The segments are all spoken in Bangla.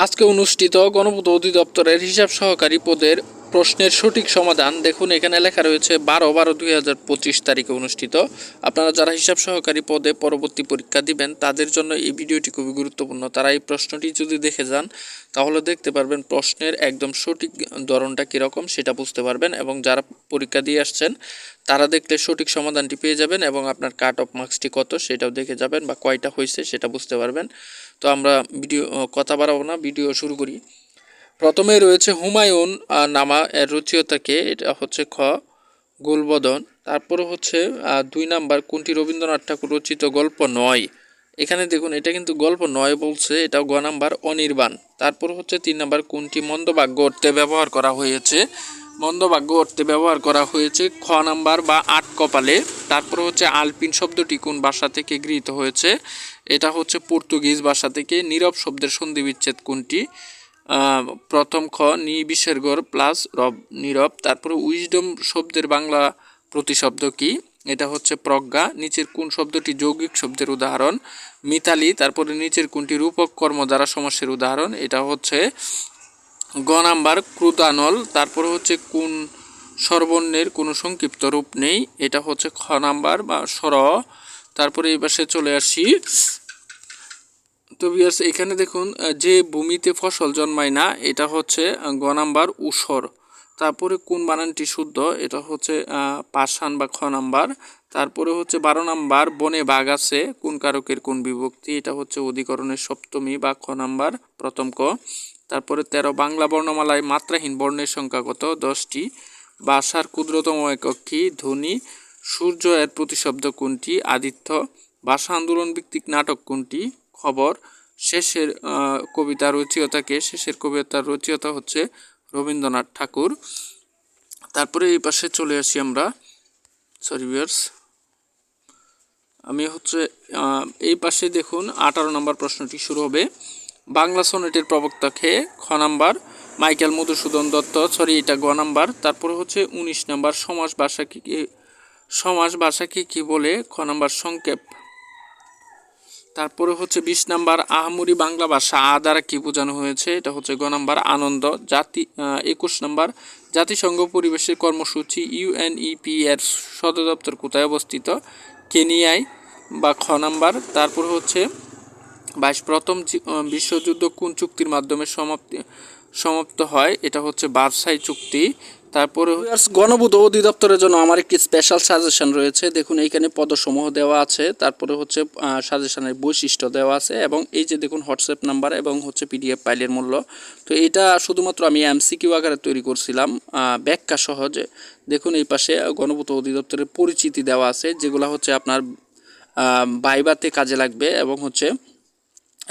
আজকে অনুষ্ঠিত গণপূর্ত অধিদপ্তরের হিসাব সহকারী পদের প্রশ্নের সঠিক সমাধান দেখুন, এখানে লেখা রয়েছে বারো বারো দুই হাজার পঁচিশ তারিখে অনুষ্ঠিত। আপনারা যারা হিসাব সহকারী পদে পরবর্তী পরীক্ষা দিবেন, তাদের জন্য এই ভিডিওটি খুবই গুরুত্বপূর্ণ। তারা এই প্রশ্নটি যদি দেখে যান, তাহলে দেখতে পারবেন প্রশ্নের একদম সঠিক ধরনটা কীরকম সেটা বুঝতে পারবেন এবং যারা পরীক্ষা দিয়ে আসছেন, তারা দেখলে সঠিক সমাধানটি পেয়ে যাবেন এবং আপনার কাট অফ মার্কসটি কত সেটাও দেখে যাবেন বা কয়টা হয়েছে সেটা বুঝতে পারবেন। তো আমরা ভিডিও, কথা বাড়াবো না, ভিডিও শুরু করি। প্রথমে রয়েছে হুমায়ুন নামা, এর রচয়িতাকে, এটা হচ্ছে খ, গুলবদন। তারপরে হচ্ছে দুই নাম্বার, কোনটি রবীন্দ্রনাথ ঠাকুর রচিত গল্প নয়? এখানে দেখুন, এটা কিন্তু গল্প নয় বলছে, এটা গ নাম্বার, অনির্বাণ। তারপর হচ্ছে তিন নাম্বার, কোনটি মন্দভাগ্য অর্থে ব্যবহার করা হয়েছে? মন্দভাগ্য অর্থে ব্যবহার করা হয়েছে খ নাম্বার বা আট কপালে। তারপর হচ্ছে, আলপিন শব্দটি কোন ভাষা থেকে গৃহীত হয়েছে? এটা হচ্ছে পর্তুগিজ ভাষা থেকে, নীরব শব্দের সন্ধি বিচ্ছেদ কোনটি? প্রথম খ, নি বিসর্গর প্লাস রব, নীরব। তারপরে উইজডম শব্দের বাংলা প্রতিশব্দ কি? এটা হচ্ছে প্রজ্ঞা। নিচের কোন শব্দটি যৌগিক শব্দের উদাহরণ? মিতালি। তারপরে নিচের কোনটি রূপক কর্ম দ্বারা সমস্যার উদাহরণ? এটা হচ্ছে গ নাম্বার, ক্রুদানল। তারপরে হচ্ছে কোন সর্বর্ণের কোনো সংক্ষিপ্ত রূপ নেই? এটা হচ্ছে খ নাম্বার বা সর তারপরে এই পাশে চলে আসি। তো বিয়ার্স এখানে দেখুন যে ভূমিতে ফসল জন্মায় না, এটা হচ্ছে গ নাম্বার উসর। তারপরে কোন বানানটি শুদ্ধ, এটা হচ্ছে পাষাণ বা খ নাম্বার। তারপরে হচ্ছে বারো নাম্বার, বনে বাঘ আছে, কোন কারকের কোন বিভক্তি, এটা হচ্ছে অধিকরণের সপ্তমী বা খ নাম্বার, প্রথম ক। তারপরে তেরো, বাংলা বর্ণমালায় মাত্রাহীন বর্ণের সংখ্যা কত? দশটি। ভাষার ক্ষুদ্রতম একক ধ্বনি। সূর্য এর প্রতিশব্দ কোনটি? আদিত্য। ভাষা আন্দোলন ভিত্তিক নাটক কোনটি? খবর। শেষের কবিতা রচয়িতাকে, শেষের কবিতার রচয়িতা হচ্ছে রবীন্দ্রনাথ ঠাকুর। তারপরে এই পাশে চলে আসি আমরা। সরি ভিউয়ার্স আমি হচ্ছে এই পাশে দেখুন, আঠারো নম্বর প্রশ্নটি শুরু হবে। বাংলা সনেটের প্রবক্তা খে খ number, Michael Madhusudan Dutt. Sorry এটা গ নাম্বার। তারপরে হচ্ছে উনিশ নাম্বার, সমাজ ভাষাকে সমাজ ভাষাকে কি বলে? খ নাম্বার, সংক্ষেপ তারপরে হচ্ছে বিশ নাম্বার আহমরি বাংলা ভাষা, আ দ্বারা কি বোঝানো হয়েছে? এটা হচ্ছে গ নাম্বার আনন্দ, জাতি একুশ নাম্বার জাতিসংঘ পরিবেশের কর্মসূচি ইউএনইপি এর সদর দপ্তর কোথায় অবস্থিত? কেনিয়ায়, বা খ নাম্বার। তারপর হচ্ছে বাইশ, প্রথম বিশ্বযুদ্ধ কোন চুক্তির মাধ্যমে সমাপ্তি, সমাপ্ত হয়? এটা হচ্ছে বার্সাই চুক্তি। তারপরে গণবুধ অধিদপ্তরের জন্য আমার একটি স্পেশাল সাজেশন রয়েছে। দেখুন, এইখানে পদসমূহ দেওয়া আছে, তারপরে হচ্ছে সাজেশনের বৈশিষ্ট্য দেওয়া আছে এবং এই যে দেখুন হোয়াটসঅ্যাপ নাম্বার এবং হচ্ছে পিডিএফ ফাইলের মূল্য। তো এটা শুধুমাত্র আমি এমসিকিউ আকারে তৈরি করছিলাম ব্যাখ্যা সহজে। দেখুন, এই পাশে গণপূর্ত অধিদপ্তরের পরিচিতি দেওয়া আছে, যেগুলো হচ্ছে আপনার বাইবাতে কাজে লাগবে এবং হচ্ছে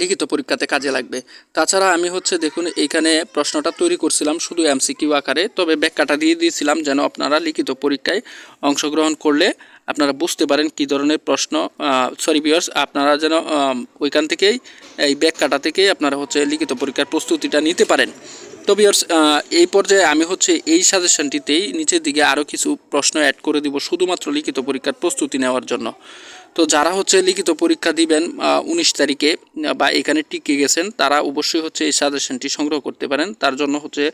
লিখিত পরীক্ষাতে কাজে লাগবে। তাছাড়া আমি হচ্ছে দেখুন, এইখানে প্রশ্নটা তৈরি করছিলাম শুধু এমসিকিউ আকারে, তবে ব্যাখ্যাটা দিয়ে দিয়েছিলাম যেন আপনারা লিখিত পরীক্ষায় অংশগ্রহণ করলে আপনারা বুঝতে পারেন কী ধরনের প্রশ্ন সরি বিয়ার্স আপনারা যেন ওইখান থেকেই, এই ব্যাখ্যাটা থেকেই আপনারা হচ্ছে লিখিত পরীক্ষার প্রস্তুতিটা নিতে পারেন। তো বিয়ার্স এই পর্যায়ে আমি হচ্ছে এই সাজেশনটিতেই নিচের দিকে আরও কিছু প্রশ্ন অ্যাড করে দিব শুধুমাত্র লিখিত পরীক্ষার প্রস্তুতি নেওয়ার জন্য। তো যারা হচ্ছে লিখিত পরীক্ষা দিবেন উনিশ তারিখে বা এখানে টিকে গেছেন, তারা অবশ্যই হচ্ছে এই সাজেশনটি সংগ্রহ করতে পারেন। তার জন্য হচ্ছে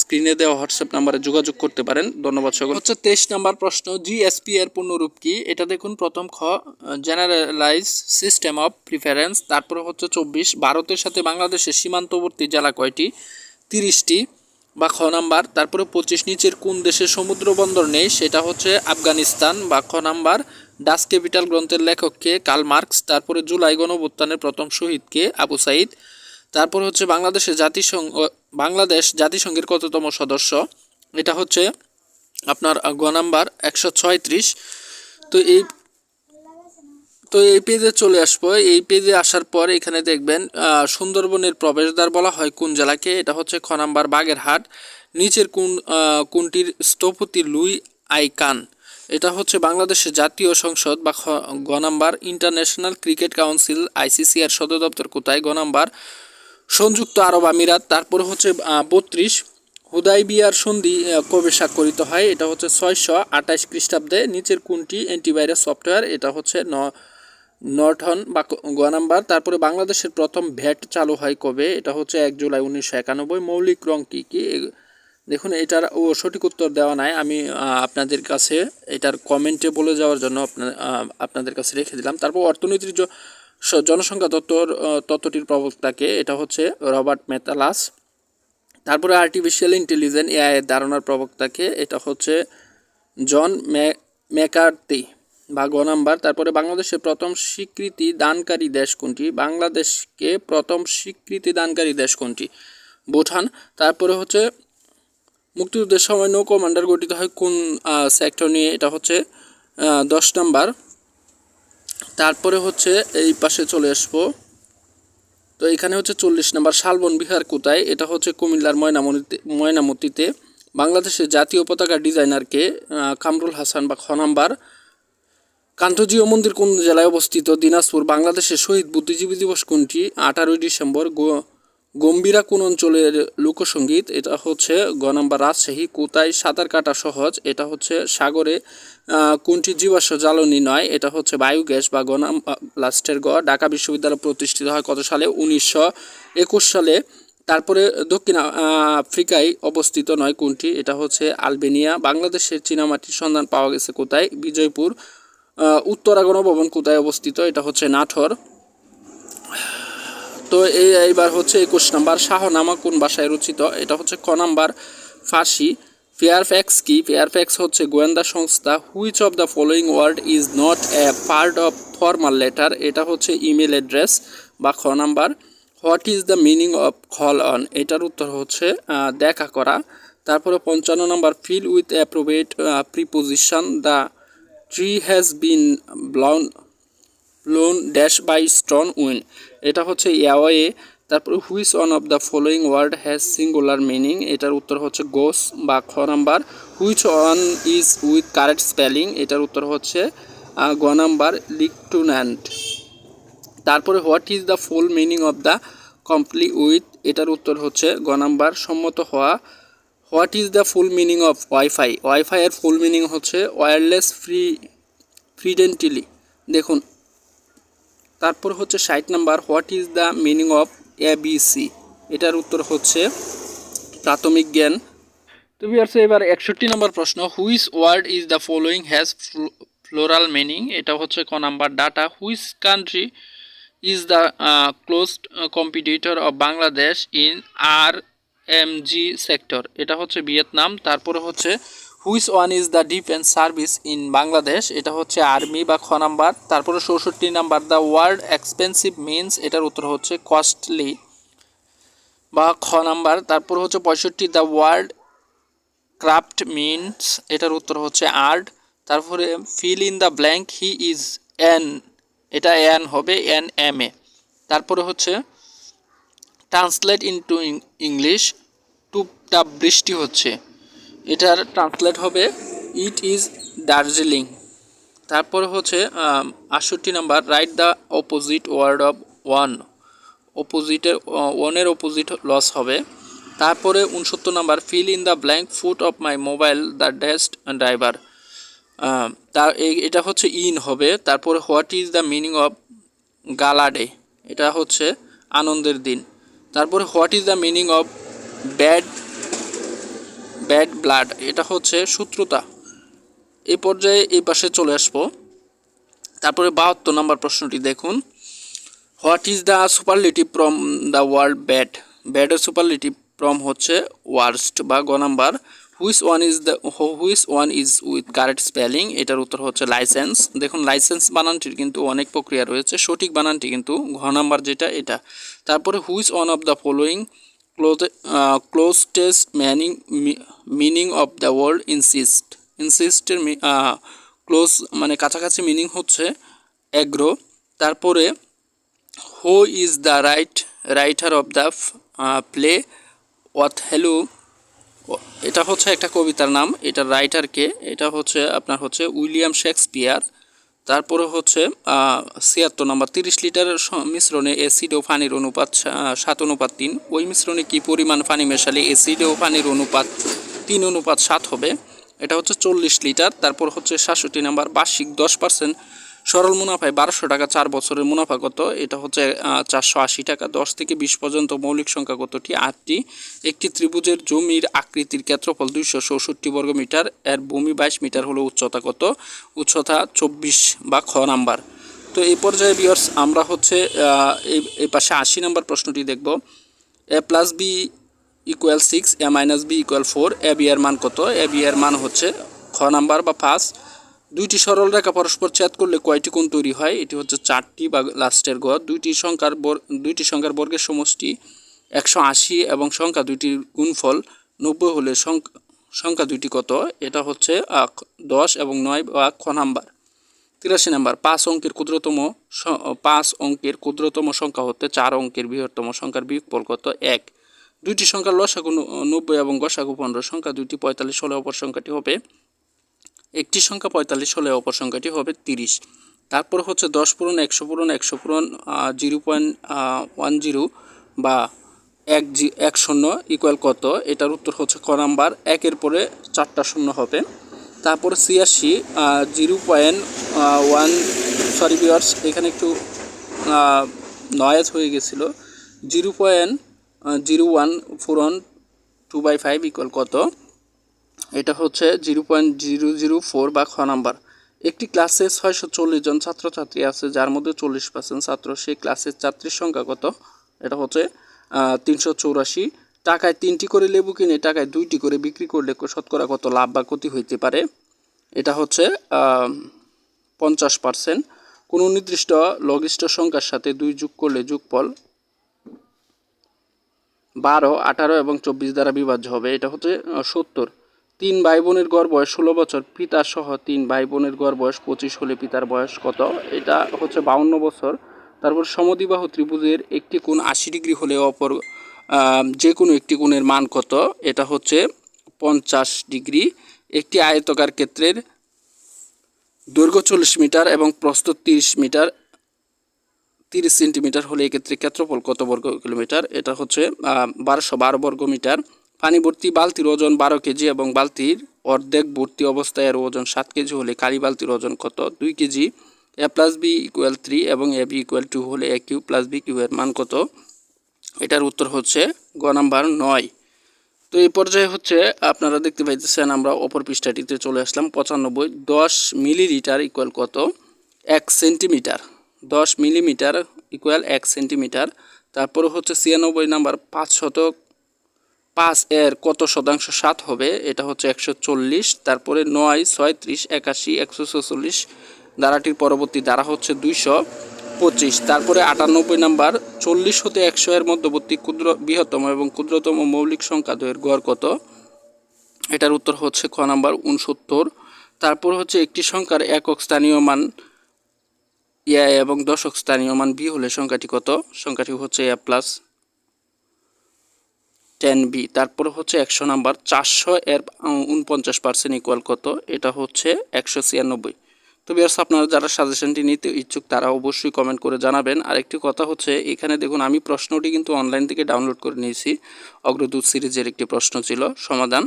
স্ক্রিনে দেওয়া হোয়াটসঅ্যাপ নাম্বারে যোগাযোগ করতে পারেন। ধন্যবাদ সকল। হচ্ছে তেইশ নাম্বার প্রশ্ন, জিএসপি এর পূর্ণরূপ কি? এটা দেখুন প্রথম খ জেনারেলাইজ সিস্টেম অফ প্রিফারেন্স তারপরে হচ্ছে চব্বিশ, ভারতের সাথে বাংলাদেশের সীমান্তবর্তী জেলা কয়টি? তিরিশটি, বা খ নাম্বার, তারপরে পঁচিশ, নিচের কোন দেশে সমুদ্র বন্দর নেই? সেটা হচ্ছে আফগানিস্তান, বা খ নাম্বার ডাস ক্যাপিটাল গ্রন্থের লেখককে কার্ল মার্কস, তারপরে জুলাই গণঅভ্যুত্থানের প্রথম শহীদকে আবু সাইদ, তারপর হচ্ছে বাংলাদেশের জাতিসংঘ বাংলাদেশ জাতিসংঘের কততম সদস্য, এটা হচ্ছে আপনার গ নাম্বার একশো ছয়ত্রিশ। তো এই তো এই পেজে চলে আসব। এই পেজে আসার পর এখানে দেখবেন সুন্দরবনের প্রবেশদ্বার বলা হয় কোন জেলাকে, এটা হচ্ছে খ নাম্বার বাগেরহাট, নিচের কোন কোনটির স্থপতি লুই আইকান এটা হচ্ছে বাংলাদেশের জাতীয় সংসদ বা গ number international cricket council, ICC এর সদর দপ্তর কোথায়? গ নাম্বার সংযুক্ত আরব আমিরাত। তারপর হচ্ছে বত্রিশ হুদাই বিয়ার সন্ধি কবে স্বাক্ষরিত হয়? এটা হচ্ছে ছয়শো আঠাশ খ্রিস্টাব্দে। নিচের কোনটি? অ্যান্টিভাইরাস সফটওয়্যার এটা হচ্ছে ন, নর্টন বা গ নাম্বার। তারপরে বাংলাদেশের প্রথম ভ্যাট চালু হয় কবে? এটা হচ্ছে এক জুলাই উনিশশো একানব্বই। মৌলিক রং কী কী? দেখুন, এটার ও সঠিক উত্তর দেওয়া নাই। আমি আপনাদের কাছে এটার কমেন্টে বলে যাওয়ার জন্য আপনাদের কাছে রেখে দিলাম। তারপর অর্থনীতির জনসংখ্যা তত্ত্বর তত্ত্বটির প্রবক্তাকে এটা হচ্ছে রবার্ট মেতালাস তারপরে আর্টিফিশিয়াল ইন্টেলিজেন্স এআই এর ধারণার প্রবক্তাকে, এটা হচ্ছে জন ম্যাকার্তি বা গ নাম্বার। তারপরে বাংলাদেশের প্রথম স্বীকৃতি দানকারী দেশ কোনটি? বাংলাদেশকে প্রথম স্বীকৃতি দানকারী দেশ কোনটি? ভুটান। তারপরে হচ্ছে মুক্তিযুদ্ধের সময় নৌ কমান্ডার গঠিত হয় কোন সেক্টর নিয়ে? এটা হচ্ছে দশ নাম্বার। তারপরে হচ্ছে এই পাশে চলে আসব। তো এখানে হচ্ছে চল্লিশ নাম্বার, শালবন বিহার কোথায়? এটা হচ্ছে কুমিল্লার ময়নামতিতে ময়নামতিতে। বাংলাদেশের জাতীয় পতাকা ডিজাইনারকে কামরুল হাসান বা খ নাম্বার। কান্তজিও মন্দির কোন জেলায় অবস্থিত? দিনাজপুর, বাংলাদেশের শহীদ বুদ্ধিজীবী দিবস কোনটি? আঠারোই ডিসেম্বর, গো- গম্ভীরা কোন অঞ্চলের লোকসঙ্গীত এটা হচ্ছে গ নাম্বার রাজশাহী কোথায় সাঁতার কাটা সহজ এটা হচ্ছে সাগরে কোনটি জীবাশ্ম জ্বালানি নয় এটা হচ্ছে বায়োগ্যাস বা গ নাম লাস্টের গ ঢাকা বিশ্ববিদ্যালয় প্রতিষ্ঠিত হয় কত সালে? উনিশশো একুশ সালে। তারপরে দক্ষিণ আফ্রিকায় অবস্থিত নয় কোনটি এটা হচ্ছে আলবেনিয়া বাংলাদেশের চীনামাটির সন্ধান পাওয়া গেছে কোথায়? বিজয়পুর আহ, উত্তরা গণভবন কোথায় অবস্থিত? এটা হচ্ছে নাঠর তো এই এইবার হচ্ছে একুশ নাম্বার শাহনামা কোন ভাষায় রচিত? এটা হচ্ছে ক নাম্বার ফার্সি ফেয়ারফ্যাক্স কি? ফেয়ারফ্যাক্স হচ্ছে গোয়েন্দা সংস্থা which of the following word is not a part of formal letter. এটা হচ্ছে ইমেল অ্যাড্রেস বা খ number. What is the meaning of call on? এটার উত্তর হচ্ছে দেখা করা। তারপরে পঞ্চান্ন number, fill with appropriate preposition. The tree has been blown lone dash by strong wind এটা হচ্ছে ইয়াওয়ে তারপর which one of the following word has singular meaning এটার উত্তর হচ্ছে গোস বা খ number which one is with correct spelling এটার উত্তর হচ্ছে গ নাম্বার লিকটুন্যান্ট তারপরে what is the full meaning of the comply with এটার উত্তর হচ্ছে গ নাম্বার সম্মত হওয়া what is the full meaning of wifi wifi এর ফুল মিনিং হচ্ছে ওয়্যারলেস ফ্রি ফ্রিডেন্টিলি দেখুন তারপর হচ্ছে ষাট number what is the meaning of A B C এটার উত্তর হচ্ছে প্রাথমিক জ্ঞান। তো বিয়ার্স এবার একষট্টি নম্বর প্রশ্ন which word is the following has floral meaning এটা হচ্ছে ক number data which country is the closed competitor of Bangladesh in R M G sector এটা হচ্ছে ভিয়েতনাম, তারপরে হচ্ছে which one is the defence service in Bangladesh এটা হচ্ছে আর্মি বা খ নাম্বার। তারপরে চৌষট্টি number the word expensive means এটার উত্তর হচ্ছে কস্টলি বা খ নাম্বার। তারপর হচ্ছে পঁয়ষট্টি দ্য ওয়ার্ড ক্রাফট মিনস এটার উত্তর হচ্ছে আর্ট তারপরে fill in the blank he is an এটা এন হবে এন এম এ। তারপরে হচ্ছে ট্রান্সলেট ইনটু ইংলিশ টুপটাপ বৃষ্টি হচ্ছে। এটার ট্রান্সলেট হবে ইট ইজ দার্জিলিং তারপরে হচ্ছে আটষট্টি number write the opposite word of won অপোজিটের ওয়ানের অপোজিট লস হবে। তারপরে উনসত্তর number fill in the blank foot of my mobile the dust driver তার এটা হচ্ছে ইন হবে। তারপরে what is the meaning of gala day এটা হচ্ছে আনন্দের দিন। তারপরে what is the meaning of bad bad blood, এটা হচ্ছে শত্রুতা। এই পর্যায়ে এই পাশে চলে আসব। তারপরে বাহাত্তর নম্বর প্রশ্নটি দেখুন। What is the superlative from the world bad ব্যাডের superlative from হচ্ছে ওয়ার্স্ট বা গ number. Which one is the which one is with correct spelling এটার উত্তর হচ্ছে লাইসেন্স দেখুন লাইসেন্স বানানটির কিন্তু অনেক প্রক্রিয়া রয়েছে। সঠিক বানানটি কিন্তু ঘ নাম্বার যেটা, এটা। তারপরে which one of the following close closest meaning meaning of the world insist ইনসিস্টের close মানে কাছাকাছি মিনিং হচ্ছে অ্যাগ্রো তারপরে who is the right writer of the play Othello এটা হচ্ছে একটা কবিতার নাম এটার রাইটারকে এটা হচ্ছে, আপনার হচ্ছে উইলিয়াম শেক্সপিয়ার। তারপরে হচ্ছে ছিয়াত্তর নম্বর, তিরিশ লিটার মিশ্রণে অ্যাসিড ও পানির অনুপাত সাত অনুপাত তিন। ওই মিশ্রণে কি পরিমাণ পানি মেশালে অ্যাসিড ও পানির অনুপাত তিন অনুপাত সাত হবে? এটা হচ্ছে চল্লিশ লিটার, তারপর হচ্ছে সাতষট্টি নাম্বার, বার্ষিক দশ পার্সেন্ট সরল মুনাফায় বারোশো টাকা চার বছরের মুনাফা কত? এটা হচ্ছে চারশো আশি টাকা। দশ থেকে বিশ পর্যন্ত মৌলিক সংখ্যা কতটি? আটটি। একটি ত্রিভুজের জমির আকৃতির ক্ষেত্রফল দুইশো চৌষট্টি বর্গ মিটার। এর ভূমি বাইশ মিটার হলো উচ্চতা কত? উচ্চতা চব্বিশ বা খ নাম্বার। তো এই পর্যায়ে বিয়ার্স আমরা হচ্ছে এই পাশে আশি নম্বর প্রশ্নটি দেখব। A plus B equal six A minus B equal four A B এর মান কত? এ বি এর মান হচ্ছে খ নাম্বার বা পাঁচ। দুইটি সরল রেখা পরস্পর ছেদ করলে কয়টি কোণ তৈরি হয়? এটি হচ্ছে চারটি বা লাস্টের গড়। দুইটি সংখ্যার দুইটি সংখ্যার বর্গের সমষ্টি একশো আশি এবং সংখ্যা দুইটির গুণফল নব্বই হলে সংখ্যা দুইটি কত? এটা হচ্ছে দশ এবং নয় বা খ নাম্বার। তিরাশি নাম্বার, পাঁচ অঙ্কের ক্ষুদ্রতম পাঁচ অঙ্কের ক্ষুদ্রতম সংখ্যা হতে চার অঙ্কের বৃহত্তম সংখ্যার বিয়োগফল কত? এক। দুইটি সংখ্যার লসাগু নব্বই এবং গসাগু পনেরো, সংখ্যা দুইটি পঁয়তাল্লিশ হলে অপর সংখ্যাটি হবে একটি সংখ্যা পঁয়তাল্লিশ হলে অপর সংখ্যাটি হবে তিরিশ। তারপর হচ্ছে দশ পূরণ একশো পূরণ একশো পূরণ জিরো পয়েন্ট ওয়ান জিরো বা এক জি, এক শূন্য ইকুয়াল কত? এটার উত্তর হচ্ছে ক নাম্বার। একের পরে চারটা শূন্য হবে। তারপর ছিয়াশি জিরো পয়েন্ট ওয়ান সরি বিয়ার্স এখানে একটু নয়েজ হয়ে গেছিল। জিরো পয়েন্ট জিরো ওয়ান ফোরন টু বাই ফাইভ ইকুয়াল কত? এটা হচ্ছে zero point zero zero four বা খ নাম্বার। একটি ক্লাসে ছয়শো চল্লিশ জন ছাত্রছাত্রী আছে, যার মধ্যে চল্লিশ পার্সেন্ট ছাত্র, সেই ক্লাসের ছাত্রীর সংখ্যা কত? এটা হচ্ছে তিনশো চৌরাশি। টাকায় তিনটি করে লেবু কিনে, টাকায় দুইটি করে বিক্রি করলে শতকরা কত লাভ বা ক্ষতি হইতে পারে? এটা হচ্ছে পঞ্চাশ পার্সেন্ট কোনো নির্দিষ্ট লঘিষ্ঠ সংখ্যার সাথে দুই যোগ করলে যোগফল বারো, আঠারো এবং চব্বিশ দ্বারা বিভাজ্য হবে। এটা হচ্ছে সত্তর। তিন ভাই বোনের গড় বয়স ষোলো বছর, পিতা সহ তিন ভাই বোনের গড় বয়স পঁচিশ হলে পিতার বয়স কত? এটা হচ্ছে বাউন্ন বছর। তারপর সমদ্বিবাহু ত্রিভুজের একটি কোণ আশি ডিগ্রি হলে অপর যে কোনো একটি কোণের মান কত? এটা হচ্ছে পঞ্চাশ ডিগ্রি। একটি আয়তকার ক্ষেত্রের দৈর্ঘ্য চল্লিশ মিটার এবং প্রস্থ তিরিশ মিটার, তিরিশ সেন্টিমিটার হলে এক্ষেত্রে ক্ষেত্রফল কত বর্গ কিলোমিটার? এটা হচ্ছে বারোশো বারো বর্গ মিটার। পানি ভর্তি বালতির ওজন বারো কেজি এবং বালতির অর্ধেক ভর্তি অবস্থায় এর ওজন সাত কেজি হলে কালি বালতির ওজন কত? দুই KG. A plus B equal three এবং এ বি ইকুয়াল টু হলে A cube plus B cube এর মান কত? এটার উত্তর হচ্ছে গ নাম্বার নয়। তো এই পর্যায়ে হচ্ছে আপনারা দেখতে পাইতেছেন আমরা অপর পৃষ্ঠাটিতে চলে আসলাম। পঁচানব্বই, দশ মিলিলিটার ইকুয়াল কত? এক সেন্টিমিটার। দশ মিলিমিটার ইকুয়াল এক সেন্টিমিটার। তারপরে হচ্ছে ছিয়ানব্বই নাম্বার পাঁচ শতক পাঁচ এর কত শতাংশ সাত হবে? এটা হচ্ছে একশো চল্লিশ, তারপরে নয়, ছয়ত্রিশ, একাশি, একশো ছচল্লিশ, ধারাটির পরবর্তী ধারা হচ্ছে দুইশো পঁচিশ, তারপরে আটানব্বই নাম্বার, চল্লিশ হতে একশো এর মধ্যবর্তী ক্ষুদ্র, বৃহত্তম এবং ক্ষুদ্রতম মৌলিক সংখ্যা দ্বয়ের গড় কত? এটার উত্তর হচ্ছে খ নাম্বার উনসত্তর তারপর হচ্ছে একটি সংখ্যার একক স্থানীয় মান ইয়া এবং দশক স্থানীয় মান বি হলে সংখ্যাটি কত? সংখ্যাটি হচ্ছে এ প্লাস টেন বি তারপর হচ্ছে একশো নাম্বার, চারশো এর উনপঞ্চাশ পার্সেন্ট ইকুয়াল কত? এটা হচ্ছে একশো ছিয়ানব্বই। তো বিয়ার্স আপনারা যারা সাজেশনটি নিতে ইচ্ছুক, তারা অবশ্যই কমেন্ট করে জানাবেন। আরেকটি কথা হচ্ছে, এখানে দেখুন, আমি প্রশ্নটি কিন্তু অনলাইন থেকে ডাউনলোড করে নিয়েছি। অগ্রদূত সিরিজের একটি প্রশ্ন ছিল, সমাধান।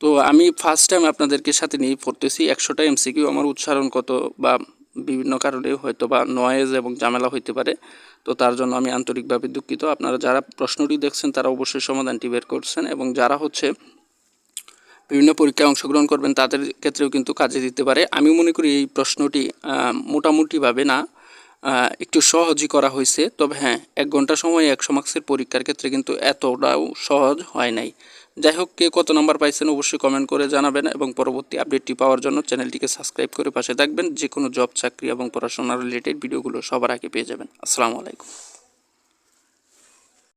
তো আমি ফার্স্ট টাইম আপনাদেরকে সাথে নিয়ে পড়তেছি, একশোটা এমসিকিউ আমার উচ্চারণ কত বা বিভিন্ন কারণে হয়তো বা নয়েজ এবং ঝামেলা হইতে পারে। তো তার জন্য আমি আন্তরিকভাবে দুঃখিত। আপনারা যারা প্রশ্নটি দেখছেন, তারা অবশ্যই সমাধানটি বের করছেন এবং যারা হচ্ছে বিভিন্ন পরীক্ষায় অংশগ্রহণ করবেন, তাদের ক্ষেত্রেও কিন্তু কাজে দিতে পারে। আমি মনে করি এই প্রশ্নটি মোটামুটিভাবে না একটু সহজই করা হয়েছে। তবে হ্যাঁ এক ঘণ্টা সময় একশো মার্কসের পরীক্ষার ক্ষেত্রে কিন্তু এতটাও সহজ হয় নাই। যাই হোক, কে কত নাম্বার পাইছেন অবশ্যই কমেন্ট করে জানাবেন এবং পরবর্তী আপডেটটি পাওয়ার জন্য চ্যানেলটিকে সাবস্ক্রাইব করে পাশে থাকবেন। যে কোনো জব চাকরি এবং পড়াশোনার রিলেটেড ভিডিওগুলো সবার আগে পেয়ে যাবেন। আসসালামু আলাইকুম।